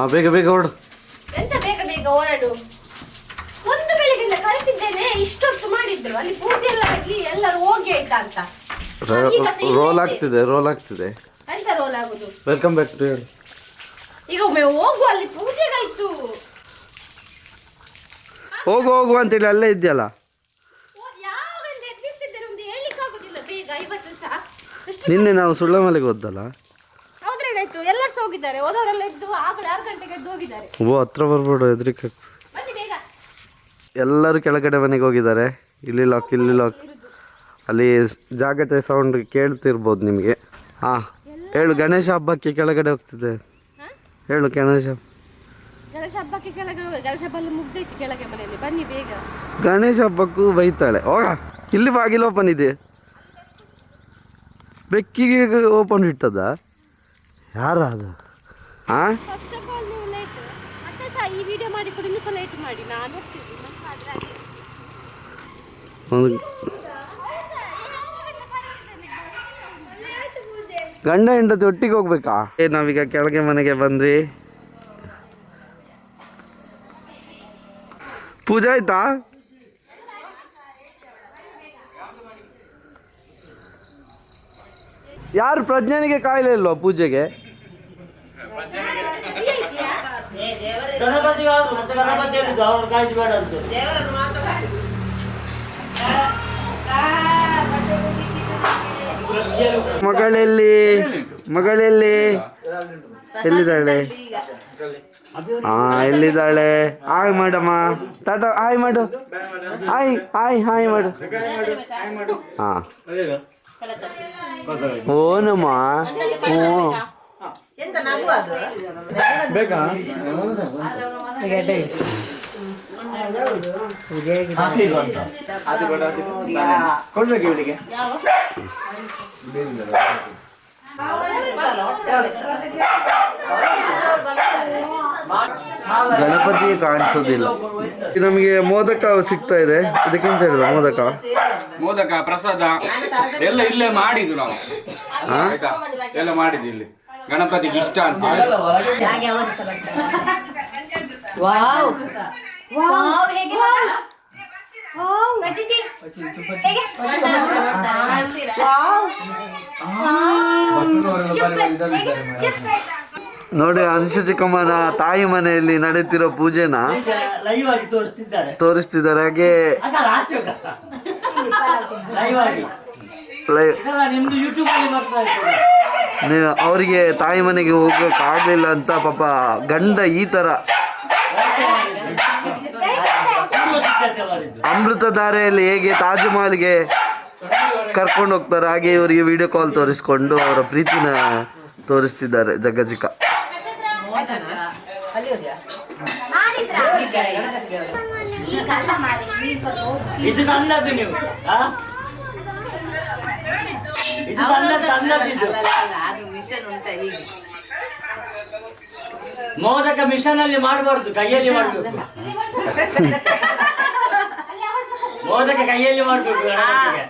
ಹಾ ಬೇಗ ಬೇಗ ಹೊರಡು. ಎಂತ ಬೇಗ ಬೇಗ ಹೊರಡು? ಒಂದು ಬೆಳಿಗ್ಗೆಲ್ಲ ಕರೆತಿದ್ದೇನೆ ಇಷ್ಟೊತ್ತು ಮಾಡಿದ್ರು. ಅಲ್ಲಿ ಪೂಜೆ ಎಲ್ಲ ಆಗಿ ಎಲ್ಲರೂ ಹೋಗಿ ಆಯ್ತಾ ಅಂತ. ಈಗ ಸಹ ಇಲ್ಲೇ ರೋಲ್. ಆಗ್ತಿದೆ ರೋಲ್ ಆಗ್ತಿದೆ. ಎಂತ ರೋಲ್ ಆಗುದು? ವೆಲ್ಕಮ್ ಬ್ಯಾಕ್ ಟು ಹೇಳಿ ಈಗ ಒಮ್ಮೆ ಹೋಗು ಅಲ್ಲಿ ಪೂಜೆಗಾಯ್ತು. ಹೋಗು ಹೋಗು ಅಂತೇಳಿ ಅಲ್ಲೇ ಇದೆಯಲ್ಲ ಓ- ಯಾವಾಗ ಎಬ್ಬಿಸ್ತಿದ್ದಾರೆ ಒಂದು ಹೇಳಿಕ್ಕಾಗುದಿಲ್ಲ ಬೇಗ ಇವತ್ತು ಸಹ ಎಷ್ಟು ನಿನ್ನೆ ನಾವು ಸುಳ್ಳಮಲೆಗೆ ಹೋದಲ್ಲ ಹೋಗಿದ್ದಾರೆ. ಹೋದವರೆಲ್ಲ ಎದ್ದು ಆರು ಗಂಟೆಗೆ ಎದ್ದು ಹೋಗಿದ್ದಾರೆ. ಓ ಹತ್ರ ಬರ್ಬೋದು ಹೆದರಿಕೆ. ಬನ್ನಿ ಬೇಗ. ಎಲ್ಲರೂ ಕೆಳಗಡೆ ಮನೆಗೆ ಹೋಗಿದ್ದಾರೆ. ಇಲ್ಲಿ ಲಾಕ್ ಇಲ್ಲಿ ಲಾಕ್ ಅಲ್ಲಿ ಜಾಗತೆ ಸೌಂಡ್ ಕೇಳ್ತಿರ್ಬೋದು ನಿಮಗೆ. ಹಾಂ ಹೇಳು ಗಣೇಶ ಹಬ್ಬಕ್ಕೆ ಕೆಳಗಡೆ ಹೋಗ್ತಿದ್ದೆ? ಹೇಳು ಗಣೇಶ. ಗಣೇಶ ಹಬ್ಬಕ್ಕೆ ಕೆಳಗೆ ಹೋಗಿ ಗಣೇಶ ಹಬ್ಬ ಎಲ್ಲ ಮುಗ್ದೈತಿ ಕೆಳಗೆ ಮನೆಯಲ್ಲಿ. ಬನ್ನಿ ಬೇಗ. ಗಣೇಶ ಹಬ್ಬಕ್ಕೂ ಬೈತಾಳೆ. ಹೋಗ ಇಲ್ಲಿ ಬಾಗಿಲು ಓಪನ್ ಇದೆ. ಬೆಕ್ಕಿಗೆ ಓಪನ್ ಇಟ್ಟದ? ಯಾರ ಅದು? ಹಾಂ ಫಸ್ಟ್ ಆಫ್ ಆಲ್ ನೀವು ಲೇಟ್ ಮತ್ತೆ ಸಹ ಈ ವಿಡಿಯೋ ಮಾಡಿ ಕೂಡ ಇನ್ನೂ ಸಹ ಲೇಟ್ ಮಾಡಿ. ನಾನು ಹೋಗ್ತೀನಿ. ಮತ್ತೆ ಆದ್ರೆ ಹಾಗೆ. ಒಂದು ಗಂಡ ಹೆಂಡತಿ ಒಟ್ಟಿಗೆ ಹೋಗ್ಬೇಕಾ? ಏ ನಾವೀಗ ಕೆಳಗೆ ಮನೆಗೆ ಬಂದ್ವಿ. ಪೂಜೆ ಆಯ್ತಾ? ಯಾರು ಪ್ರಜ್ಞಾನಿಗೆ ಕಾಯಿಲೆ ಇಲ್ವಾ ಪೂಜೆಗೆ? ಗಣಪತಿಗೆ ಆದ್ರು ಮತ್ತೆ ಗಣಪತಿ ಹೇಳಿದ್ದು ಅವ್ರು ಕಾಯ್ದು ಬೇಡ ಅಂತ. ಮಗಳಲ್ಲಿ ಮಗಳಲ್ಲಿ ಎಲ್ಲಿದ್ದಾಳೆ? ಹಾ ಎಲ್ಲಿದ್ದಾಳೆ? ಹಾಯ್ ಮಾಡಮ್ಮ ಟಾಟಾ ಹಾಯ್ ಮಾಡು ಹಾಯ್ ಹಾಯ್ ಹಾಯ್ ಮಾಡು ಹಾ. ಓನಮ್ಮ. ಓ ಕೊಡ್ಬೇಕು ಇವಳಿಗೆ. ಗಣಪತಿ ಕಾಣಿಸೋದಿಲ್ಲ. ನಮಗೆ ಮೋದಕ ಸಿಗ್ತಾ ಇದೆ. ಇದಕ್ಕಿಂತ ಹೇಳಿದ ಮೋದಕ? ಮೋದಕ ಪ್ರಸಾದ ಎಲ್ಲ ಇಲ್ಲೇ ಮಾಡಿದ್ದು ನಾವು. ಎಲ್ಲ ಮಾಡಿದ್ದು ಇಲ್ಲಿ. ಗಣಪತಿಗೆ ಇಷ್ಟ ಅಂತ. ವಾವ್, ಹೇಗೆ ಹೇಗೆ? ವಾವ್. ನೋಡಿ ಅಂಶು ಚಿಕ್ಕಮ್ಮನ ತಾಯಿ ಮನೆಯಲ್ಲಿ ನಡೀತಿರೋ ಪೂಜೆನ ಲೈವ್ ಆಗಿ ತೋರಿಸ್ತಿದ್ದಾರೆ. ತೋರಿಸ್ತಿದ್ದಾರೆ. ಹಾಗೆ ಲೈವ್ ಅವರಿಗೆ ತಾಯಿ ಮನೆಗೆ ಹೋಗಕ್ಕೆ ಆಗ್ಲಿಲ್ಲ ಅಂತ ಪಾಪ ಗಂಡ ಈ ತರ ಅಮೃತಧಾರೆಯಲ್ಲಿ ಅಮೃತ ಧಾರೆಯಲ್ಲಿ ಹೇಗೆ ತಾಜ್ ಮಹಲ್ಗೆ ಕರ್ಕೊಂಡು ಹೋಗ್ತಾರೆ ಹಾಗೆ ಇವರಿಗೆ ವಿಡಿಯೋ ಕಾಲ್ ತೋರಿಸ್ಕೊಂಡು ಅವರ ಪ್ರೀತಿನ ತೋರಿಸ್ತಿದ್ದಾರೆ ಜಗ್ಗಜಿಕ ಮಾಡಿದ್ರಾ? ಇದು ಮೋದಕ ಮಿಷನ್ ಅಲ್ಲಿ ಮಾಡಬಾರ್ದು ಕೈಯಲ್ಲಿ ಮಾಡಬೇಕು. ಮೋದಕ ಕೈಯಲ್ಲಿ ಮಾಡಬೇಕು ಗಣಪತಿಗೆ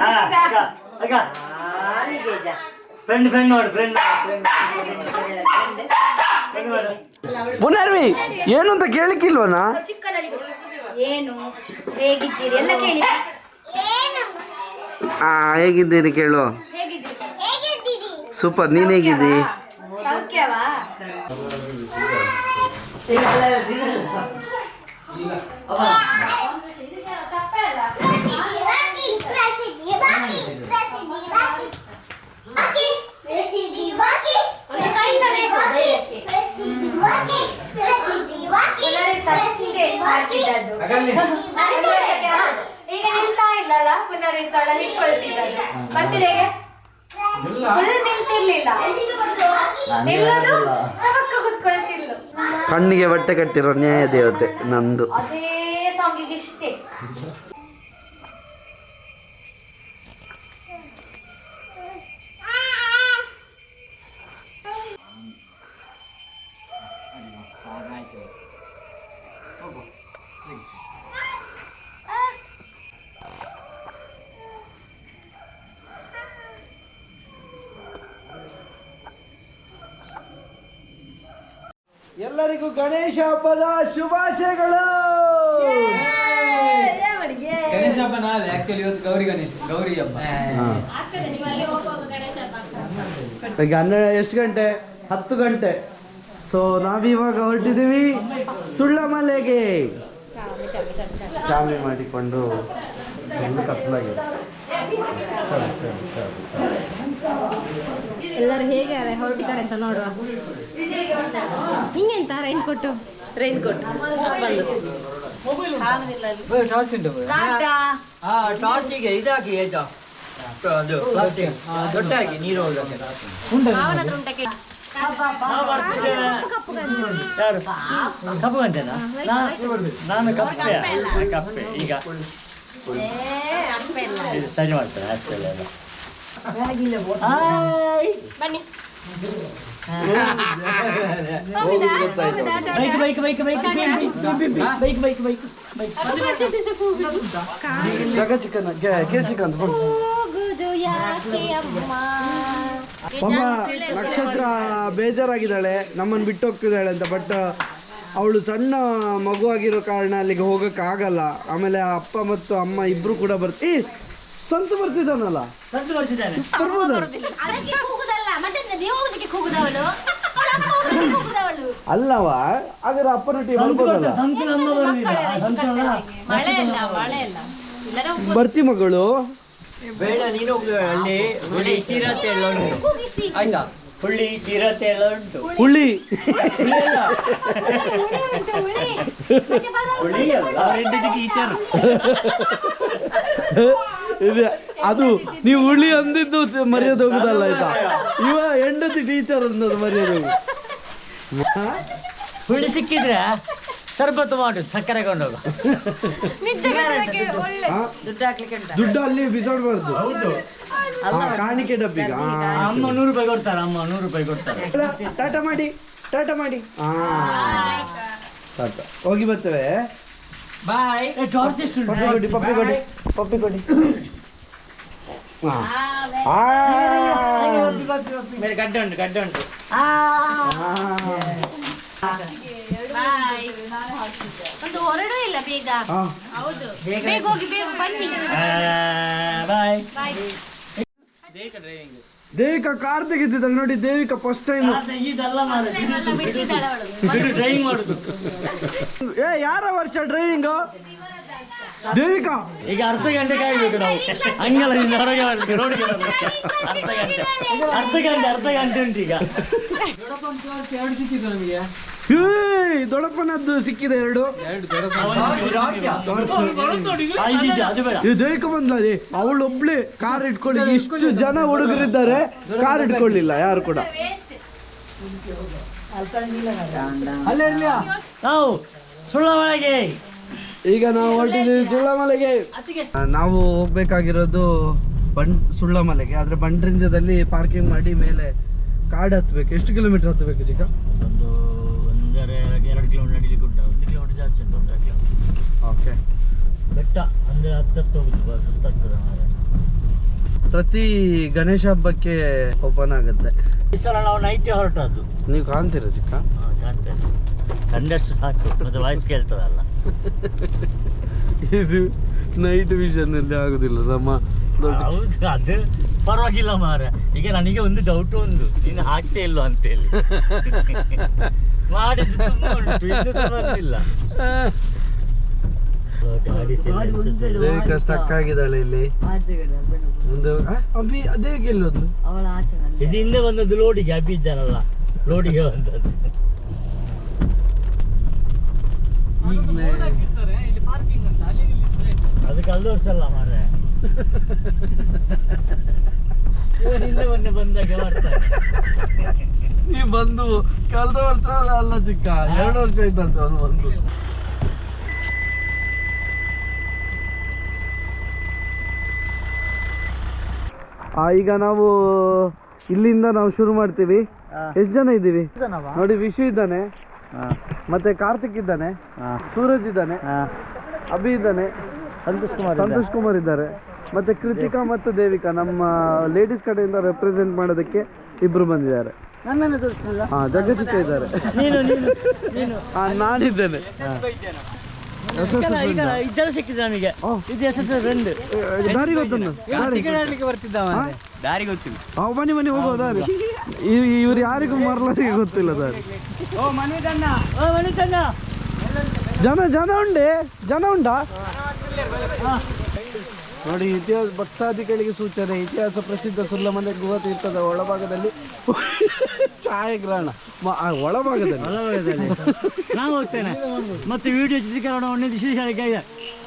ಹಾ, ಅಕ್ಕ, ಅಕ್ಕ. ಫ್ರೆಂಡ್ ಫ್ರೆಂಡ್ ನೋಡಿ ಫ್ರೆಂಡ್. ಪುನರ್ವಿ ಏನು ಅಂತ ಕೇಳಿಕ್ಕಿಲ್ವನ? ಏನು? ಹೇಗಿದ್ದೀರಿ? ಎಲ್ಲ ಕೇಳಿ. ಆ ಹೇಗಿದ್ದೀನಿ ಕೇಳು. ಸೂಪರ್ ನೀನ್ ಹೇಗಿದ್ದಿ? ಸೌಖ್ಯವಾ? ಹಾ, ಈಗ ನಿಲ್ತಾ ಇಲ್ಲಲ್ಲ ಪುನರ್ ಸೊಳ್ಳ ನಿಂತ್ಕೊಳ್ತಿದ್ದದ್ದು ಬರ್ತಿಡೆಗೆ ಫುಲ್ ನಿಲ್ತಿರ್ಲಿಲ್ಲ. ನಿಲ್ಲೋದು? ಪಕ್ಕ ಕುತ್ಕೊಳ್ತಿರ್ಲು ಕಣ್ಣಿಗೆ ಬಟ್ಟೆ ಕಟ್ಟಿರೋ ನ್ಯಾಯ ದೇವತೆ ನಂದು. ಅದೇ ಸಾಂಗಿಗೆ ಇಷ್ಟೇ ಎಲ್ಲರಿಗೂ ಗಣೇಶ ಹಬ್ಬದ ಶುಭಾಶಯಗಳು. ಗಣೇಶ ಹಬ್ಬ ನಾಳೆ ಆಕ್ಚುಲಿ ಇವತ್ತು ಗೌರಿ ಗಣೇಶ ಗೌರಿ ಹಬ್ಬ. ಈಗ ಹನ್ನೆರಡು ಎಷ್ಟು ಗಂಟೆ? ಹತ್ತು ಗಂಟೆ. ಸೊ ನಾವಿವಾಗ ಹೊರಟಿದ್ದೀವಿ ಸುಳ್ಳಮಲೆಗೆ. ಚಾಮಿ ಮಾಡಿಕೊಂಡು ಕತ್ಲಾಗಿದೆ ಸರಿ, ಸರಿ, ಸರಿ. ಎಲ್ಲರೂ ಹೇಗೆ ಹೊರಟಿದ್ದಾರೆ ಅಂತ ನೋಡುವ. ಹಿಂಗೆ ಅಂತ ರೈನ್ ಕೊಟ್ಟು ರೈನ್ ಕೊಟ್ಟು ಇದಾಗಿ ಕಪ್ಪು ನಾನು ಕಪ್ಪೆ ಕಪ್ಪೆ. ಈಗ ಸರಿ ಮಾಡ್ತಾರೆ ಅಷ್ಟೆಲ್ಲ ಬನ್ನಿ bike bike bike bike bike bike bike bike ಜಗ ಚಿಕನ್ ಕೇಸಿಕ ಅಂತ ಕೊಡು. ಕೂಗುದು ಯಾಕೆ ಅಮ್ಮ ಪಾಪ ನಕ್ಷತ್ರ ಬೇಜಾರಾಗಿದ್ದಾಳೆ ನಮ್ಮನ್ನು ಬಿಟ್ಟು ಹೋಗ್ತಿದ್ದಾಳೆ ಅಂತ ಬಟ್ ಅವಳು ಸಣ್ಣ ಮಗು ಆಗಿರೋ ಕಾರಣ ಅಲ್ಲಿಗೆ ಹೋಗಕ್ಕೆ ಆಗಲ್ಲ ಆಮೇಲೆ ಅಪ್ಪ ಮತ್ತು ಅಮ್ಮ ಇಬ್ರು ಕೂಡ ಬರ್ತಿ ಸಂತು ಬರ್ತಿದ್ದಾನಲ್ಲ. ಸಂತು ಬರ್ತಿದ್ದಾನೆ. ಬರ್ಬೋದು? ಅದಕ್ಕೆ ಕೂಗುದಲ್ಲ. ಮತ್ತೆ ನೀವು ಹೋಗುದಕ್ಕೆ ಕೂಗುದವಳು? ಅಲ್ಲವ ಹಾಗಾದ್ರೆ ಅಪ್ಪನೊಟ್ಟಿಗೆ ಬರ್ಬೋದಲ್ಲ? ಬರ್ತಿ ಮಗಳು. ಬೇಡ ನೀನು ಅಲ್ಲಿ ಹುಳಿ ಚಿರತೆ ಎಲ್ಲ ಉಂಟು. ಆಯ್ತಾ? ಹುಳಿ ಚಿರತೆ ಎಲ್ಲ ಉಂಟು. ಹುಳಿ. ಹುಳಿ. ಅಲ್ಲ? ಟೀಚರ್ ಅದು ನೀವು ಹುಳಿ ಅಂದಿದ್ದು ಮರ್ಯಾದೆ ಹೋಗುದಲ್ಲ ಆಯ್ತಾ? ಇವ ಹೆಂಡತಿ ಟೀಚರ್ ಅನ್ನೋದು ಮರ್ಯಾದೆ ಹೋಗು. ಹುಳಿ ಸಿಕ್ಕಿದ್ರೆ ಸರ್ಬತ್ ಮಾಡು ಸಕ್ಕರೆ ಕೊಂಡೋಗ. ಒಳ್ಳೆ. ಆ? ದುಡ್ಡು ಅಲ್ಲಿ ಬಿಸಾಡ್ಬಾರ್ದು. ಹೌದು. ಕಾಣಿಕೆ ಡಬ್ಬಿಗ. ಅಮ್ಮ ನೂರು ರೂಪಾಯಿ ಕೊಡ್ತಾರೆ ಅಮ್ಮ ನೂರು ರೂಪಾಯಿ ಕೊಡ್ತಾರೆ. ಟಾಟಾ ಮಾಡಿ ಟಾಟಾ ಮಾಡಿ. ಹಾ ಟಾಟಾ. ಹೋಗಿ ಬರ್ತೇವೆ. ಬಾಯ್ ಟಾರ್ಚ್ ಎಷ್ಟು ಉಂಟು? ಪಪ್ಪಿ ಕೊಡಿ ಪಪ್ಪಿ ಕೊಡಿ ಪಪ್ಪಿ ಕೊಡಿ ಹಾ ಆ. ಮೇಲೆ ಗಡ್ಡೆ ಉಂಟು ಗಡ್ಡೆ ಉಂಟು ಬಾಯ್ ಒಂದು ಹೊರಡೂ ಇಲ್ಲ ಬೇಗ. ಆ. ಬೇಗ ಹೋಗಿ ಬೇಗ ಬನ್ನಿ. ಆ, ಬಾಯ್ ದೇವಿಕಾ ಕಾರ್ ತೆಗೆದಿದ್ದಾಳೆ ನೋಡಿ ದೇವಿಕಾ ಫಸ್ಟ್ ಟೈಮ್ ಏ ಯಾರ ವರ್ಷ ಡ್ರೈವಿಂಗ್ ದೇವಿಕಾ. ಈಗ ಅರ್ಧ ಗಂಟೆ ಕಾಯ್ಬೇಕು ನಾವು. ಅಂಗಲದಿಂದ ಹೊರಗೆ ಅರ್ಧ ಗಂಟೆ ಅರ್ಧ ಗಂಟೆ ಉಂಟು ಈಗ ದೊಡ್ಡಪ್ಪನದ್ದು ಸಿಕ್ಕಿದೆ ಎರಡು ಇದು ಬಂದ್ಲೇ ಅವಳೊಬ್ಳೆ ಕಾರ್ ಇಟ್ಕೊಳ್ಳಿ ಇಷ್ಟು ಜನ ಹುಡುಗರಿದ್ದಾರೆ ಕಾರ್ ಇಟ್ಕೊಳ್ಳಿಲ್ಲ ಯಾರು ಕೂಡ ನಾವು ಸುಳ್ಳಮಲೆಗೆ ಈಗ ನಾವು ಹೊರಟಿದ್ದೀವಿ ಸುಳ್ಳಮಲೆಗೆ ನಾವು ಹೋಗ್ಬೇಕಾಗಿರೋದು ಬಂಡ್ ಸುಳ್ಳಮಲೆಗೆ ಆದ್ರೆ ಬಂಡ್ರಿಂಜದಲ್ಲಿ ಪಾರ್ಕಿಂಗ್ ಮಾಡಿ ಮೇಲೆ ಕಾಡ್ ಹತ್ಬೇಕು ಎಷ್ಟು ಕಿಲೋಮೀಟರ್ ಹತ್ತಬೇಕು ಚಿಕ್ಕ ಒಂದು ಕಿಲೋಮೀಟರ್ ಓಕೆ ಬೆಟ್ಟ ಅಂದರೆ ಹತ್ತತ್ತು ಹೋಗುದು ಬ- ಸುತ್ತಾಗ್ತದೆ. ಪ್ರತಿ ಗಣೇಶ ಹಬ್ಬಕ್ಕೆ ಓಪನ್ ಆಗುತ್ತೆ. ಈ ಸಲ ನಾವು ನೈಟೇ ಹೊರಟದ್ದು. ನೀವು ಕಾಣ್ತೀರಾ ಚಿಕ್ಕ? ಹಾ, ಕಾಣ್ತಾ ಕಂಡಷ್ಟು ಸಾಕು ಮತ್ತೆ ವಾಯ್ಸ್ ಕೇಳ್ತದಲ್ಲ ಇದು ನೈಟ್ ವಿಷನ್ ಅಲ್ಲಿ ಆಗುದಿಲ್ಲ ನಮ್ಮ ಹೌದು. ಅದು ಪರವಾಗಿಲ್ಲ ಮಾರ ಈಗ ನನಗೆ ಒಂದು ಡೌಟ್ ಒಂದು. ನೀನು ಹಾಕ್ತೇ ಇಲ್ವ ಅಂತೇಳಿ. ಮಾಡಿದ್ದು ತುಂಬಾ ಉಂಟು. ಇನ್ನೂ ಸಹ ಬಂದಿಲ್ಲ. ಗಾಡಿ ದೇವಿಕಾ ಸ್ಟಕ್ ಆಗಿದ್ದಾಳೆ ಇಲ್ಲಿ. ಮುಂದೆ ಅಭಿ ಇದು ಹಿಂದೆ ಬಂದದ್ದು ಲೋಡಿಗೆ ಅಬ್ಬಿ ಇದ್ದಾರಲ್ಲ ಲೋಡಿಗೆ ಬಂದದ್ದು. ಅದು ಕಳೆದ ವರ್ಷ ಅಲ್ಲ ಮಾರ್ರೆ. ಮೊನ್ನೆ ಬಂದಾಗ ನೀ ಬಂದು ಕಳೆದ ವರ್ಷ ಅಲ್ಲ ಚಿಕ್ಕ ಎರಡು ವರ್ಷ ಆಯ್ತಂತೆ ಅವನು ಬಂದು. ಆ, ಈಗ ನಾವು ಇಲ್ಲಿಂದ ನಾವು ಶುರು ಮಾಡ್ತೀವಿ. ಎಷ್ಟು ಜನ ಇದ್ದೀವಿ? ನೋಡಿ ವಿಶು ಇದ್ದಾನೆ. ಮತ್ತೆ ಕಾರ್ತಿಕ್ ಇದ್ದಾನೆ. ಸೂರಜ್ ಇದ್ದಾನೆ. ಅಭಿ ಇದ್ದಾನೆ. ಸಂತೋಷ್ ಕುಮಾರ್ ಸಂತೋಷ್ ಕುಮಾರ್ ಇದ್ದಾರೆ. ಮತ್ತೆ ಕೃತಿಕಾ ಮತ್ತು ದೇವಿಕಾ ನಮ್ಮ ಲೇಡೀಸ್ ಕಡೆಯಿಂದ ರೆಪ್ರೆಸೆಂಟ್ ಮಾಡೋದಕ್ಕೆ ಇಬ್ರು ಬಂದಿದ್ದಾರೆ. ನನ್ನನ್ನು ತೋರಿಸಲ್ಲ ಹಾ ಜಗಜಿತ ಇದ್ದಾರೆ. ನೀನು ನೀನು ನೀನು. ಹಾ ನಾನಿದ್ದೇನೆ. ಈಗ ಈಗ ಇಜ್ಜಲ ಸಿಕ್ಕಿದೆ ನಮಗೆ. ಇದು ಎಸ್ ಎಸ್ ಫ್ರೆಂಡ್ ಏ, ದಾರಿ ಗೊತ್ತುಂಟು. ದಾರಿ ಟಿಕೆಟ್ ಆಡ್ಲಿಕ್ಕೆ ಬರ್ತಿದ್ದ ಅವ ಅಂದ್ರೆ. ಆ, ಬನ್ನಿ ಬನ್ನಿ ಹೋಗೋ ದಾರಿ. ಇವ್- ಇವ್ರು ಯಾರಿಗೂ ಮರಳರಿಗೆ ಗೊತ್ತಿಲ್ಲ ದಾರಿ. ಓ ಜನ ಜನ ಉಂಡೆ ಜನ ಉಂಟಾ ನೋಡಿ ಇತಿಹಾಸ ಭಕ್ತಾದಿಗಳಿಗೆ ಸೂಚನೆ. ಇತಿಹಾಸ ಪ್ರಸಿದ್ಧ ಸುಲ್ಲಮನೆ ಗುಹತೀರ್ಥದ ಒಳಭಾಗದಲ್ಲಿ ಛಾಯಾಗ್ರಹಣ. ಒಳಭಾಗದಲ್ಲಿ. ನಾನು ಹೋಗ್ತೇನೆ. ಮತ್ತೆ ವಿಡಿಯೋ ಚಿತ್ರೀಕರಣವನ್ನು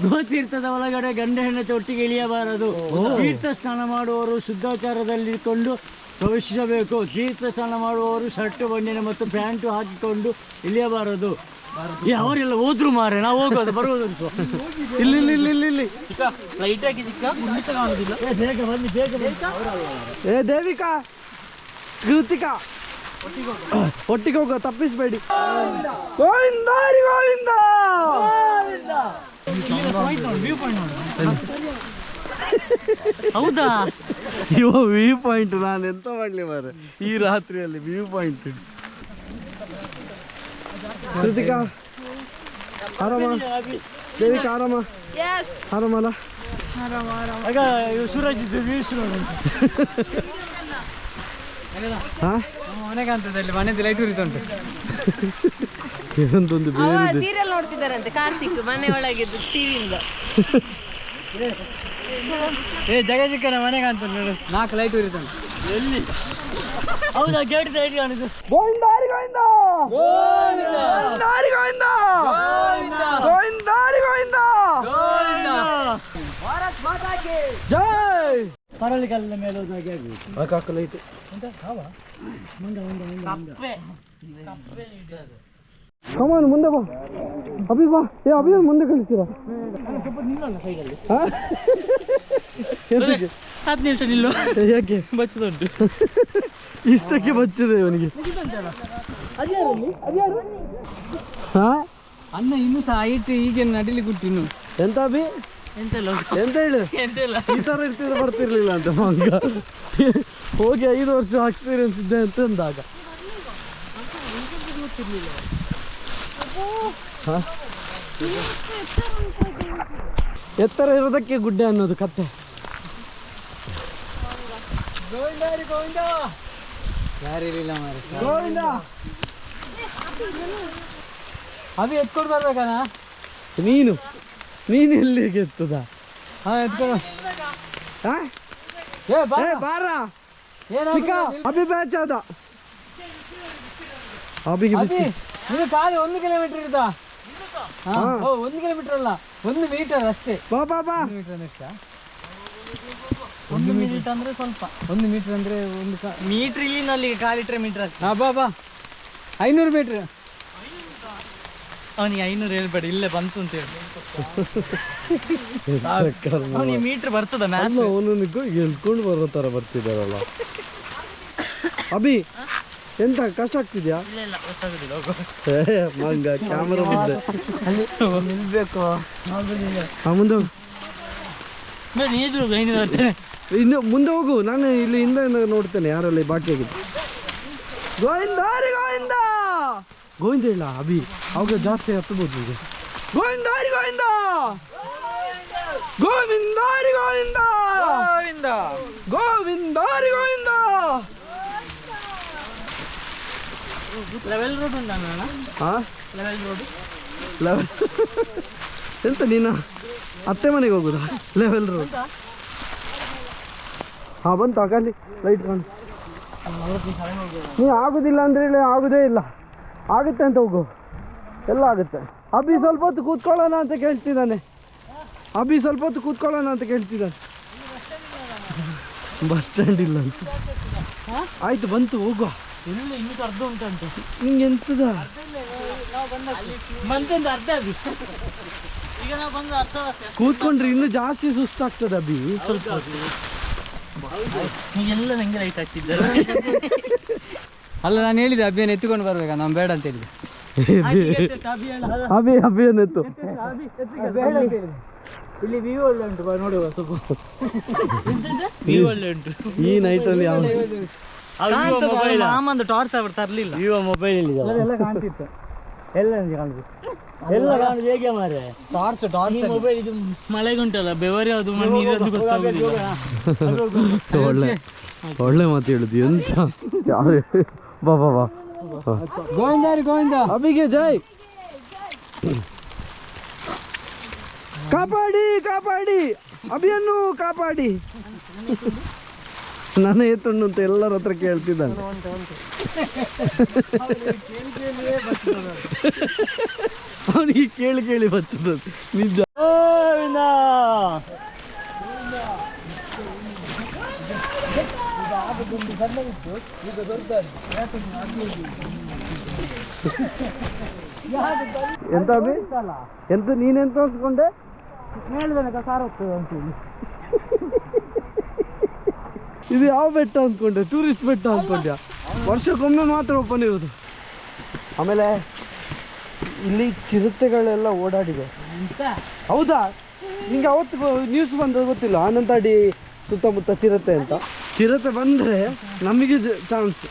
ಗೋತೀರ್ಥದ ಒಳಗಡೆ ಗಂಡ ಹೆಂಡತಿ ಒಟ್ಟಿಗೆ ಇಳಿಯಬಾರದು. ತೀರ್ಥ ಸ್ನಾನ ಮಾಡುವವರು ಶುದ್ಧಾಚಾರದಲ್ಲಿಕೊಂಡು ಪ್ರವೇಶಿಸಬೇಕು. ತೀರ್ಥ ಸ್ನಾನ ಮಾಡುವವರು ಶರ್ಟ್ ಬಣ್ಣಿನ ಮತ್ತು ಪ್ಯಾಂಟು ಹಾಕಿಕೊಂಡು ಇಳಿಯಬಾರದು. ಏ ಅವರೆಲ್ಲ ಹೋದ್ರು ಮಾರೆ ನಾವು ಹೋಗೋದು ಬರುವುದು ಇಲ್ಲಿ ಇಲ್ಲಿ ಇಲ್ಲಿ ಇಲ್ಲಿ ಇಲ್ಲಿ. ಲೈಟ್ ಏ ಬೇಗ ಬನ್ನಿ ಬೇಗ ಬೇಕಾ ಏ ದೇವಿಕಾ? ಕೃತಿಕಾ? ಒಟ್ಟಿಗೆ ಹೋಗೋ ತಪ್ಪಿಸ್ಬೇಡಿ. ಗೋವಿಂದ ಹರಿ ಗೋವಿಂದ! ಹೌದಾ? ಇವ ವ್ಯೂ ಪಾಯಿಂಟ್ ನಾನು ಎಂತ ಮಾಡ್ಲಿ ಮಾರೆ ಈ ರಾತ್ರಿಯಲ್ಲಿ ವ್ಯೂ ಪಾಯಿಂಟ್ ಕೃತಿಕಾ ಆರಾಮ ದೇವಿಕಾ ಆರಾಮ ಆರಾಮಲ್ಲ ಆಗ ಇವು ಸೂರಜ್ ವ್ಯೂಸ್ ನೋಡಿ ಹಾ? ಮನೆ ಕಾಣ್ತದೆ ಮನೆದು ಲೈಟ್ ಉರಿತಂತೆ ಏನೊಂದೊಂದು ಬೇರೆ ಸೀರಿಯಲ್ ನೋಡ್ತಿದ್ದಾರಂತೆ ಕಾರ್ತಿಕ್ ಮನೆ ಒಳಗಿದ್ದು ಟಿವಿಯಿಂದ ಏ ಜಗಜಿಕ್ಕನ ಮನೆ ಕಾಣ್ತದೆ ನೋಡು ನಾಲ್ಕು ಲೈಟ್ ಉರಿತಂತೆ ಎಲ್ಲಿ ಹೌದಾ ಗೇಟ್ ಸೈಡ್ ಕಾಣಿಸ್ತು ಗೋವಿಂದ ಹರಿ ಗೋವಿಂದ. ಗೋವಿಂದ? ಹರಿ ಗೋವಿಂದ ಗೋವಿಂದ? ಹರಿ ಗೋವಿಂದ ಜೈ! ಪರಳಿ ಕಲ್ಲಿನ ಮೇಲೆ ಹೋದಾಗೆ ಕಪ್ಪೆ. ಹಾಕ ಲೈಟ್ ಕಮಾನ್ ಮುಂದೆ ಬಾ. ಅಭಿ ಬಾ. ಏ ಅಭಿ ಮುಂದೆ ಕಳಿಸ್ತೀರಾ? ಹತ್ತು ನಿಮಿಷ ನಿಲ್ಲು. ಯಾಕೆ? ಬಚ್ಚದುಂಟು ಇಷ್ಟಕ್ಕೆ ಬಚ್ಚದೆ ಇವನಿಗೆ. ಹಾ? ಅನ್ನ ಇನ್ನು ಸಹ ಹೈಟ್ ಹೀಗೆ ನಡಿಲಿ ಉಂಟು ಇನ್ನು. ಎಂತ ಅಭಿ? ಎಂತ ಹೇಳು? ಈ ತರ ಇರ್ತಿದ್ರೆ ಬರ್ತಿರ್ಲಿಲ್ಲ ಅಂತ ಮಂಗ. ಹೋಗಿ ಐದು ವರ್ಷ ಎಕ್ಸ್ಪೀರಿಯನ್ಸ್ ಇದೆ ಅಂತ ಅಂದಾಗ? ಎತ್ತರ ಇರೋದಕ್ಕೆ ಗುಡ್ಡೆ ಅನ್ನೋದು ಕತ್ತೆ. ಯಾರಿರಲಿಲ್ಲ ಮಾರೆ ಗೋವಿಂದ! ಅದು ಎತ್ಕೊಂಡು ಬರ್ಬೇಕಣ್ಣ ನೀನು ನೀನು ಎಲ್ಲಿ ಎತ್ತದ? ಹಾ ಎತ್ಕೊಂಡು ಹಾ? ಏ ಬಾ. ಏ ಬಾರ ಅಭಿ ಬ್ಯಾಚ್ ಅದ. ಅಭಿಗೆ ಅದಿ ಬಿಸ್ಕೆಟ್. ನೀವು ಖಾಲಿ ಒಂದು ಕಿಲೋಮೀಟರ್ ಹಾ. ಓ ಒಂದು ಕಿಲೋಮೀಟರ್ ಅಲ್ಲ ಒಂದು ಮೀಟರ್ ಅಷ್ಟೇ. ಬಾ ಬಾ ಬಾ. ಮೀಟರ್ ಎಷ್ಟಾ? ಒಂದು ಮೀಟರ್ ಅಂದ್ರೆ ಸ್ವಲ್ಪ. ಒಂದು ಮೀಟರ್ ಅಂದ್ರೆ ಒಂದು ಮೀಟರ್ ಇಲ್ಲಿಂದ ಅಲ್ಲಿಗೆ ಕಾಲಿಟ್ರೆ ಮೀಟರ್ ಆಗ್ತದೆ ಹಾ ಬಾ ಬಾ. ಐನೂರು ಮೀಟರ್ ಅವನಿಗೆ ಐನೂರು ಹೇಳ್ಬೇಡ ಇಲ್ಲೇ ಬಂತು ಅಂತ ಹೇಳಿ. ಮೀಟರ್ ಅವನಿಗೆ ಮೀಟರ್ ಬರ್ತದ ಮ್ಯಾಮ್ ಅವನಿಗೂ ಹೇಳ್ಕೊಂಡು ಬರೋ ತರ ಬರ್ತಿದಾರಲ್ಲ ಅಭಿ ಎಂತ ಕಷ್ಟ ಆಗ್ತಿದ್ಯಾ? ಇಲ್ಲ ಇಲ್ಲ ಗೊತ್ತಾಗುದಿಲ್ಲ ಹೋಗು. ಏ, ಮಂಗ ಕ್ಯಾಮರಾ ಮುಂದೆ. ನಿಲ್ಬೇಕು. ಮುಂದೆ ಹೋಗು. ಇನ್ನು ಮುಂದೆ ಹೋಗು ನಾನು ಇಲ್ಲಿ ಹಿಂದೆ ನೋಡ್ತೇನೆ ಯಾರಲ್ಲಿ ಬಾಕಿ ಆಗಿದೆ. ಗೋವಿಂದ ಹರಿ ಗೋವಿಂದ! ಗೋವಿಂದ ಇಲ್ಲ ಅಭಿ ಅವಾಗ ಜಾಸ್ತಿ ಹತ್ತಬಹುದು ಈಗ ಗೋವಿಂದ ಹರಿ ಗೋವಿಂದ! ಗೋವಿಂದ ಹರಿ ಗೋವಿಂದ ಗೋವಿಂದ ಗೋವಿಂದ ಹರಿ ಗೋವಿಂದ ಹಾ ಲೆವೆಲ್ ಎಂತ ನೀನು? ಅತ್ತೆ ಮನೆಗೆ ಹೋಗುದಾ? ಲೆವೆಲ್ ರೋಡ್ ಹಾ ಬಂತು? ಆಗಲಿ ಲೈಟ್ ಬಂದು ನೀ ಆಗುದಿಲ್ಲ ಅಂದ್ರೆ ಹೇಳಿ ಆಗುದೇ ಇಲ್ಲ. ಆಗುತ್ತೆ ಅಂತ ಹೋಗು. ಎಲ್ಲ ಆಗುತ್ತೆ. ಅಭಿ ಸ್ವಲ್ಪ ಹೊತ್ತು ಕೂತ್ಕೊಳ್ಳೋಣ ಅಂತ ಕೇಳ್ತಿದ್ದಾನೆ. ಅಭಿ ಸ್ವಲ್ಪ ಹೊತ್ತು ಕೂತ್ಕೊಳ್ಳೋಣ ಅಂತ ಕೇಳ್ತಿದ್ದಾನೆ. ಬಸ್ ಸ್ಟ್ಯಾಂಡ್ ಇಲ್ಲ ಅಂತ. ಆಯ್ತು ಬಂತು ಹೋಗುವ. ಇಲ್ಲ ಇನ್ನೂ ಅರ್ಧ ಉಂಟಂತೆ. ಎಂತದ ಮಂತೆಂದು ಅರ್ಧ ಈಗ ನಾವು ಬಂದು ಅರ್ಧ ಕೂತ್ಕೊಂಡ್ರೆ ಇನ್ನು ಜಾಸ್ತಿ ಸುಸ್ತಾಗ್ತದ ಅಭಿ. ಸ್ವಲ್ಪ ಎಲ್ಲ ನಂಗೆ ಲೈಟ್ ಹಾಕ್ತಿದ್ದಾರೆ ಅಲ್ಲ ನಾನು ಹೇಳಿದೆ ಅಬ್ಬಿಯನ್ನು ಎತ್ತಿಕೊಂಡು ಬರ್ಬೇಕಾ? ನಾನು ಬೇಡ ಅಂತ ಹೇಳಿದೆ. ಅಭಿ ಅಭಿಯನ್ನೆತ್ತು ಇಲ್ಲಿ ವ್ಯೂ ಒಳ್ಳೆ ಉಂಟು ಬಾ ನೋಡುವ ಸ್ವಲ್ಪ. ವ್ಯೂ ಒಳ್ಳೆ ಉಂಟು ಈ ನೈಟಲ್ಲಿ ಯಾವ ಮಾಮಂದು ಟಾರ್ಚ್ ಆಗ್ಬಿಟ್ಟು ತರ್ಲಿಲ್ಲ. ವಿವೋ ಮೊಬೈಲ್ ಎಲ್ಲ ಕಾಣ್ತಿತ್ತು. ಎಲ್ಲ ಎಲ್ಲ ಕಾಣುದು ಹೇಗೆ ಮಾರೆ ಟಾರ್ಚ್ ಟಾರ್ಚ್ ಮೊಬೈಲ್ ಇದು ಮಳೆಗುಂಟಲ್ಲ ಬೆವರಿ ಅದು ನೀರದ್ದು ಗೊತ್ತಾಗುದಿಲ್ಲ. ಒಳ್ಳೆ ಒಳ್ಳೆ ಮಾತು ಹೇಳುದು ಎಂತ? ಯಾರು? ಬಾ ಬಾ ಬಾ. ಗೋವಿಂದ ಗೋವಿಂದ. ಅಭಿಗೆ ಜೈ. ಕಾಪಾಡಿ ಕಾಪಾಡಿ. ಅಭಿಯನ್ನು ಕಾಪಾಡಿ. ನನ್ನ ಎತ್ತುಂಡು ಅಂತ ಎಲ್ಲರ ಹತ್ರ ಕೇಳ್ತಿದ್ದಾನೆ. ಅವನಿಗೆ ಕೇಳಿ ಕೇಳಿ ಬಚ್ಚದ ನಿಜ. ಎಂತ ಅಭಿ? ಎಂತ ನೀನೆಂತ ಅನ್ಸ್ಕೊಂಡೆ? ಹೇಳಿದಾನೆ ಸಾರ್ ಹೋಗ್ತದೆ ಅಂತೇಳಿ ಇದು ಯಾವ ಬೆಟ್ಟ ಅಂದ್ಕೊಂಡೆ ಟೂರಿಸ್ಟ್ ಬೆಟ್ಟ ಅಂದ್ಕೊಂಡೆ ವರ್ಷಕ್ಕೊಮ್ಮೆ ಮಾತ್ರ ಓಪನ್ ಇರೋದು. ಆಮೇಲೆ ಇಲ್ಲಿ ಚಿರತೆಗಳೆಲ್ಲ ಓಡಾಡಿದೆ. ಹೌದಾ? ನಿಂಗೆ ಅವತ್ತು ನ್ಯೂಸ್ ಬಂದ ಗೊತ್ತಿಲ್ಲ. ಆನಂದಾಡಿ ಸುತ್ತಮುತ್ತ ಚಿರತೆ ಅಂತ. ಚಿರತೆ ಬಂದರೆ ನಮಗೆ ಚಾನ್ಸ್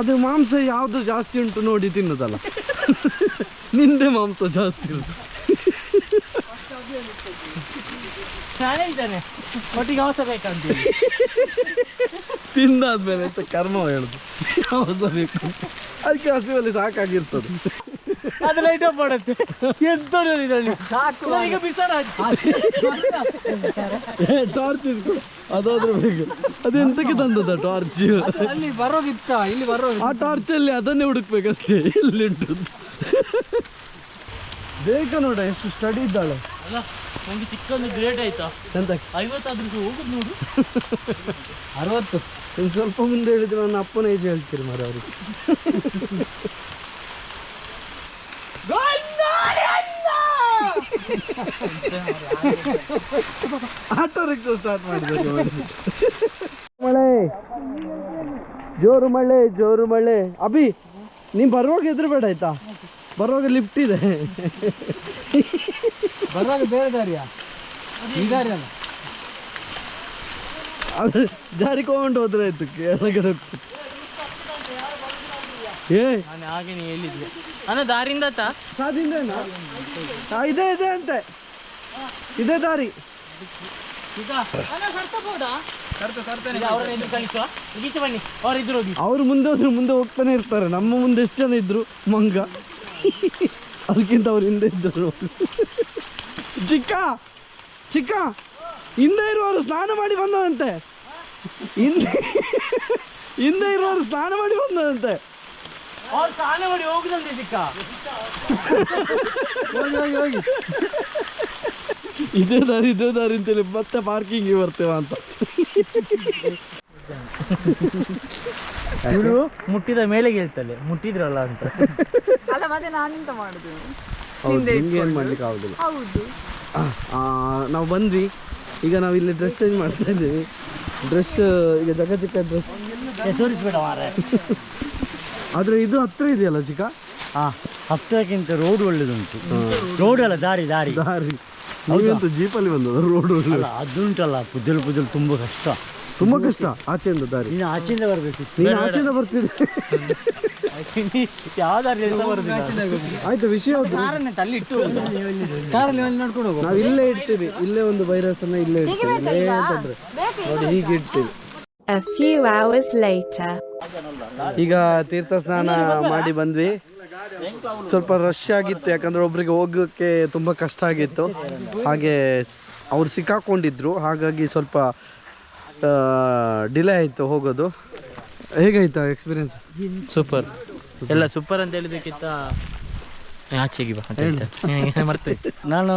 ಅದು ಮಾಂಸ ಯಾವುದು ಜಾಸ್ತಿ ಉಂಟು ನೋಡಿ ತಿನ್ನೋದಲ್ಲ. ನಿಂದೆ ಮಾಂಸ ಜಾಸ್ತಿ ಉಂಟು. ಒಟ್ಟಿಗೆ ಅವಸರ ಬೇಕಂತ ತಿಂದಾದ್ಮೇಲೆ ಅಂತ ಕರ್ಮ ಹೇಳುದು? ಅವಸ ಬೇಕು? ಅದಕ್ಕೆ ಹಸಿವಲ್ಲಿ ಸಾಕಾಗಿರ್ತದೆ. ಅದು ಲೈಟ್ ಆಫ್ ಮಾಡುತ್ತೆ ಎಂತ ಇದರಲ್ಲಿ ಈಗ ಬಿಸಾರ ಟಾರ್ಚ್ ಇತ್ತು ಅದಾದ್ರೂ ಬೇಕು ಅದೆಂತಕ್ಕೆ ತಂದದ ಟಾರ್ಚ್ ಅಲ್ಲಿ ಬರೋಗಿತ್ತ ಇಲ್ಲಿ ಬರೋ ಆ ಟಾರ್ಚ್ ಅಲ್ಲಿ ಅದನ್ನೇ ಹುಡುಕ್ಬೇಕಷ್ಟೇ ಇಲ್ಲಿ ಉಂಟು ಬೇಗ ನೋಡ ಎಷ್ಟು ಸ್ಟಡಿ ಇದ್ದಾಳೆ. ಅಲ್ಲ ನಂಗೆ ಚಿಕ್ಕಂದು ಗ್ರೇಟ್ ಆಯ್ತಾ? ಎಂತ ಐವತ್ತಾದ್ರೂ ಹೋಗುದು ನೋಡು. ಅರವತ್ತು. ಇನ್ನು ಸ್ವಲ್ಪ ಮುಂದೆ ಹೇಳಿದ್ರೆ ನನ್ನ ಅಪ್ಪನ ಏಜ್ ಹೇಳ್ತೀರಿ ಮರ ಅವ್ರಿಗೆ. ಆಟೋ ರಿಕ್ಷಾ ಸ್ಟಾರ್ಟ್ ಮಾಡಿದ್ರು ಮಳೆ ಜೋರು ಮಳೆ ಜೋರು ಮಳೆ ಅಭಿ ನೀನ್ ಬರುವಾಗ ಬೇಡ ಆಯ್ತಾ? ಬರುವಾಗ ಲಿಫ್ಟ್ ಇದೆ. ಬರುವಾಗ ಬೇರೆ ದಾರಿಯಾ ಈ ದಾರಿ ಅಲ್ಲ. ಅದು ಜಾರಿಕೊಂಡು ಹೋದ್ರೆ ಆಯ್ತು ಕೆಳಗಡೆ ಹೋಗ್ತು. ಏ ನಾನು ಹಾಗೆ ನೀ ಹೇಳಿದ್ದೆ. ಅಣ್ಣ ದಾರಿಯಿಂದ ತಾ? ಸಾದಿಂದೇನಾ ಆ, ಇದೆ ಇದೆ ಅಂತೆ. ಇದೇ ದಾರಿ. ಅವ್ರು ಮುಂದೆ ಹೋದ್ರೆ ಮುಂದೆ ಹೋಗ್ತಾನೆ ಇರ್ತಾರೆ. ನಮ್ಮ ಮುಂದೆ ಎಷ್ಟು ಜನ ಇದ್ರು? ಮಂಗ. ಅದಕ್ಕಿಂತ ಅವ್ರು ಹಿಂದೆ ಇದ್ದರು ಚಿಕ್ಕ ಚಿಕ್ಕ ಹಿಂದೆ ಇರುವವರು ಸ್ನಾನ ಮಾಡಿ ಬಂದದಂತೆ. ಹಿಂದೆ ಹಿಂದೆ ಇರುವವರು ಸ್ನಾನ ಮಾಡಿ ಬಂದದಂತೆ. ಅವ್ರು ಸ್ನಾನ ಮಾಡಿ ಹೋಗುದಂತೆ ಚಿಕ್ಕ. ಹೋಗಿ ಹೋಗಿ ಹೋಗಿ. ಇದೇ ದಾರಿ ಇದೇ ದಾರಿ ಅಂತೇಳಿ ಮತ್ತೆ ಪಾರ್ಕಿಂಗ್ ಬರ್ತೇವ ಅಂತ. ಇವಳು ಮುಟ್ಟಿದ ಮೇಲೆ ಗೆಲ್ತಾಳೆ ಮುಟ್ಟಿದ್ರಲ್ಲ ಅಂತ. ಅಲ್ಲ ಮತ್ತೆ ನಾನೆಂತ ಮಾಡುದು? ಹೌದು ನಿಮ್ಗೆ ಏನು ಮಾಡ್ಲಿಕ್ಕೆ ಆಗುದಿಲ್ಲ. ಹೌದು. ನಾವು ಬಂದ್ವಿ. ಈಗ ನಾವು ಇಲ್ಲಿ ಡ್ರೆಸ್ ಚೇಂಜ್ ಮಾಡ್ತಾ ಇದ್ದೀವಿ. ಡ್ರೆಸ್ ಈಗ ಜಗ ಚಿಕ್ಕ ಡ್ರೆಸ್ ತೋರಿಸ್ಬೇಡ ಮಾರೆ ಆದರೆ ಇದು ಹತ್ರ ಇದೆಯಲ್ಲ ಚಿಕ್ಕ? ಹಾ ಹತ್ತಕ್ಕಿಂತ ರೋಡ್ ಒಳ್ಳೇದುಂಟು. ರೋಡ್ ಅಲ್ಲ ದಾರಿ ದಾರಿ. ದಾರಿ. ನೀವಂತೂ ಜೀಪಲ್ಲಿ ಬಂದದ ರೋಡ್ ಅಲ್ಲ ಅದುಂಟಲ್ಲ ಪುಜಲ್ ಪುಜಲ್ ತುಂಬ ಕಷ್ಟ. ತುಂಬ ಕಷ್ಟ. ಆಚೆಯಿಂದ ದಾರಿ. ನೀನು ಆಚೆಯಿಂದ ಬರ್ಬೇಕು. ನೀನು ಆಚೆಯಿಂದ ಬರ್ತಿದ್ದೆ. ಯಾವ ದಾರಿ ಬರುದಿಲ್ಲ ಆಯ್ತು ವಿಷಯ ನಾವು ಇಲ್ಲೇ ಇಡ್ತೀವಿ ಇಲ್ಲೇ ಒಂದು ವೈರಸನ್ನ ಇಲ್ಲೇ ಇಡ್ತೀವಿ ನೋಡಿ ಹೀಗೆ ಇಡ್ತೀವಿ A few hours later. ಈಗ ತೀರ್ಥ ಸ್ನಾನ ಮಾಡಿ ಬಂದ್ವಿ. ಸ್ವಲ್ಪ ರಶ್ ಆಗಿತ್ತು. ಯಾಕಂದ್ರೆ ಒಬ್ರಿಗೆ ಹೋಗೋಕ್ಕೆ ತುಂಬ ಕಷ್ಟ ಆಗಿತ್ತು. ಹಾಗೆ ಅವ್ರು ಸಿಕ್ಕಾಕೊಂಡಿದ್ರು. ಹಾಗಾಗಿ ಸ್ವಲ್ಪ ಡಿಲೇ ಆಯಿತು ಹೋಗೋದು. ಹೇಗಾಯ್ತಾ ಎಕ್ಸ್ಪೀರಿಯನ್ಸ್ ಸೂಪರ್ ಎಲ್ಲ ಸೂಪರ್ ಅಂತ ಹೇಳಿದಕ್ಕಿಂತ ಆಚೆಗೆ ಬಾ ಅಂತ ಹೇಳ್ತಾರೆ. ಮರ್ತೇ ನಾನು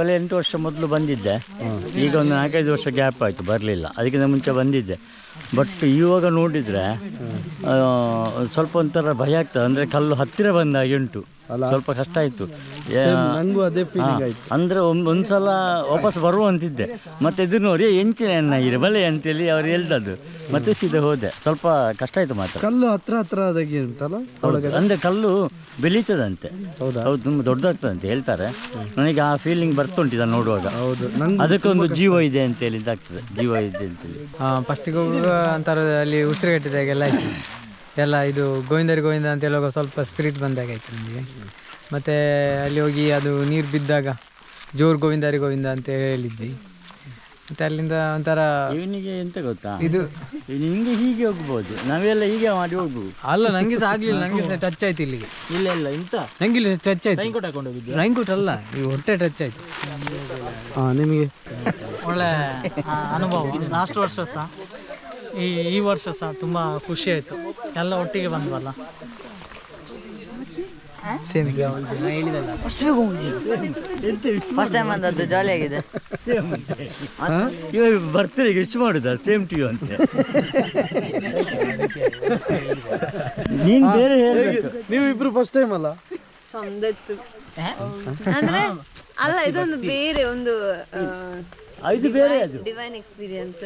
ಒಲೆ ಎಂಟು ವರ್ಷ ಮೊದಲು ಬಂದಿದ್ದೆ. ಈಗ ಒಂದು ನಾಲ್ಕೈದು ವರ್ಷ ಗ್ಯಾಪ್ ಆಯಿತು ಬರಲಿಲ್ಲ. ಅದಕ್ಕಿಂತ ಮುಂಚೆ ಬಂದಿದ್ದೆ. ಬಟ್ ಇವಾಗ ನೋಡಿದರೆ ಸ್ವಲ್ಪ ಒಂಥರ ಭಯ ಆಗ್ತದೆ. ಅಂದರೆ ಕಲ್ಲು ಹತ್ತಿರ ಬಂದಾಗೆ ಉಂಟು. ಸ್ವಲ್ಪ ಕಷ್ಟ ಆಯಿತು. ನನಗೂ ಅದೇ ಫೀಲಿಂಗ್ ಆಯ್ತು. ಅಂದರೆ ಒಂದು ಒಂದ್ಸಲ ವಾಪಸ್ ಬರುವಂತಿದ್ದೆ. ಮತ್ತೆ ಎದುರು ನೋಡಿ ಎಂಚಿನ ಎಣ್ಣ ಇರು ಬಲೆ ಅಂತೇಳಿ ಅವ್ರು ಹೇಳ್ದದ್ದು. ಮತ್ತೆ ಸೀದಾ ಹೋದೆ. ಸ್ವಲ್ಪ ಕಷ್ಟ ಆಯ್ತು ಮಾತ್ರ. ಕಲ್ಲು ಹತ್ರ ಹತ್ರ ಆದಾಗೆ ಉಂಟಲ್ಲ? ಹೌದು. ಅಂದ್ರೆ ಕಲ್ಲು ಬೆಳೀತದಂತೆ. ಹೌದಾ? ಹೌದು ತುಂಬ ದೊಡ್ಡದಾಗ್ತದಂತೆ ಹೇಳ್ತಾರೆ. ನನಗೆ ಆ ಫೀಲಿಂಗ್ ಬರ್ತುಂಟು ಇದನ್ನು ನೋಡುವಾಗ. ಹೌದು. ನಂಗೆ ಅದಕ್ಕೊಂದು ಜೀವ ಇದೆ ಅಂತ ಹೇಳಿ ಇದಾಗ್ತದೆ ಜೀವ ಇದೆ ಅಂತೇಳಿ ಫಸ್ಟಿಗೆ ಹೋಗುವ ಒಂಥರ ಅಲ್ಲಿ ಉಸಿರುಗಟ್ಟಿದಾಗೆಲ್ಲ ಆಯ್ತು. ಎಲ್ಲ ಇದು ಗೋವಿಂದರಿ ಗೋವಿಂದ ಅಂತ ಹೇಳುವಾಗ ಸ್ವಲ್ಪ ಸ್ಪಿರಿಟ್ ಬಂದಾಗ ಆಯ್ತು ನಮಗೆ. ಮತ್ತೆ ಅಲ್ಲಿ ಹೋಗಿ ಅದು ನೀರು ಬಿದ್ದಾಗ ಜೋರು ಗೋವಿಂದರಿ ಗೋವಿಂದ ಅಂತ ಹೇಳಿದ್ವಿ. ಮತ್ತು ಅಲ್ಲಿಂದ ಒಂಥರ ಇವನಿಗೆ ಎಂತ ಗೊತ್ತಾ? ಇದು ನಿಮ್ಗೆ ಹೀಗೆ ಹೋಗ್ಬೋದು. ನಾವೆಲ್ಲ ಹೀಗೆ ಮಾಡಿ ಹೋಗ್ಬೋದು. ಅಲ್ಲ ನನಗೆ ಸಹ ಆಗಲಿಲ್ಲ. ನನಗೆ ಸಹ ಟಚ್ ಆಯ್ತು ಇಲ್ಲಿಗೆ. ಇಲ್ಲ ಇಲ್ಲ ಇಂತ ನಂಗೆ ಇಲ್ಲಿ ಟಚ್ ಆಯ್ತು. ರೈನ್ಕೋಟ್ ಹಾಕೊಂಡು ಹೋಗಿದ್ದು ರೈನ್ಕೋಟ್ ಅಲ್ಲ ಈ ಹೊಟ್ಟೆ ಟಚ್ ಆಯ್ತು. ಹಾ ನಿಮಗೆ? ಒಳ್ಳೆ ಆ, ಅನುಭವ. ಲಾಸ್ಟ್ ವರ್ಷ ಸಹ. ಈ ಈ ವರ್ಷ ಸಹ ತುಂಬ ಖುಷಿ ಆಯಿತು. ಎಲ್ಲ ಒಟ್ಟಿಗೆ ಬಂದ್ವಲ್ಲ. ಸೇಮ್ ಫಸ್ಟ್ ಟೈಮ್ ಬಂದದ್ದು ಜಾಲಿ ಆಗಿದೆ. ಇವಾಗ ಬರ್ತಡೆಗೆ ಎಷ್ಟು ಮಾಡುದಾ? ಸೇಮ್ ಟು ಯು ಅಂತ. ನೀನ್ ಬೇರೆ ಹೇಳ್ಬೇಕು. ನೀವು ಇಬ್ರು ಫಸ್ಟ್ ಟೈಮ್ ಅಲ್ಲ ಚಂದತ್ತು ಅಂದ್ರೆ ಅಲ್ಲ ಇದೊಂದು ಬೇರೆ ಒಂದು ಇದು ಬೇರೆ ಅದು. ಡಿವೈನ್ ಎಕ್ಸ್ಪೀರಿಯನ್ಸ್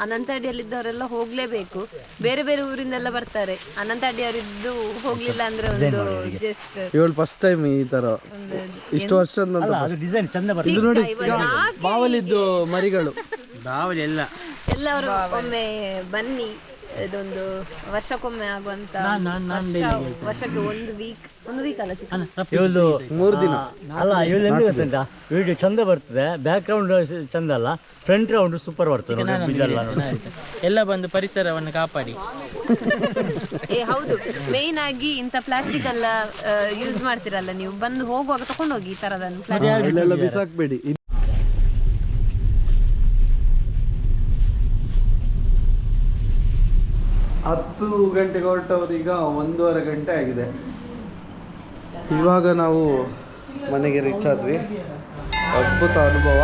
ಅನಂತ ಅಡಿಯಲ್ಲಿದ್ದವರೆಲ್ಲ ಹೋಗ್ಲೇಬೇಕು. ಬೇರೆ ಬೇರೆ ಊರಿಂದೆಲ್ಲ ಬರ್ತಾರೆ. ಅನಂತ ಅಡಿಯವರಿದ್ದು ಹೋಗ್ಲಿಲ್ಲ ಅಂದ್ರೆ ಒಂದು ಜಸ್ಟ್ ಇವಳು ಫಸ್ಟ್ ಟೈಮ್ ಈ ತರ ಇಷ್ಟು ವರ್ಷ ಅದು ಡಿಸೈನ್ ಚಂದ ಬರ್ತದೆ. ಬಾವಲಿದ್ದು ಮರಿಗಳು. ಬಾವಲಿ ಎಲ್ಲ. ಎಲ್ಲವರು ಒಮ್ಮೆ ಬನ್ನಿ. ಇದೊಂದು ವರ್ಷಕ್ಕೊಮ್ಮೆ ಆಗುವಂತ ವರ್ಷ ವರ್ಷಕ್ಕೆ ಒಂದು ವೀಕ್ ಒಂದು ವೀಕ್ ಅಲ್ಲ ಸಿಕ್ಕ ಇವಳು ಮೂರು ದಿನ. ಅಲ್ಲ ಇವಳು ಎಂತ ಗೊತ್ತುಂಟಾ? ವಿಡಿಯೋ ಚಂದ ಬರ್ತದೆ. ಬ್ಯಾಕ್ ಗ್ರೌಂಡ್ ಚಂದ ಅಲ್ಲ. ಫ್ರಂಟ್ ರೌಂಡ್ ಸೂಪರ್ ಬರ್ತದೆ. ಎಲ್ಲ ಬಂದು ಪರಿಸರವನ್ನು ಕಾಪಾಡಿ. ಏ ಹೌದು. ಮೇನ್ ಆಗಿ ಇಂಥ ಪ್ಲಾಸ್ಟಿಕ್ ಎಲ್ಲ ಯೂಸ್ ಮಾಡ್ತಿರಲ್ಲ ನೀವು. ಬಂದು ಹೋಗುವಾಗ ತಕೊಂಡೋಗಿ ಈ ತರದನ್ನು. ಬಿಸಾಕ್ಬೇಡಿ. ಹತ್ತು ಗಂಟೆಗೆ ಹೊರಟವ್ರು ಈಗ ಒಂದೂವರೆ ಗಂಟೆ ಆಗಿದೆ. ಇವಾಗ ನಾವು ಮನೆಗೆ ರೀಚ್ ಆದ್ವಿ. ಅದ್ಭುತ ಅನುಭವ.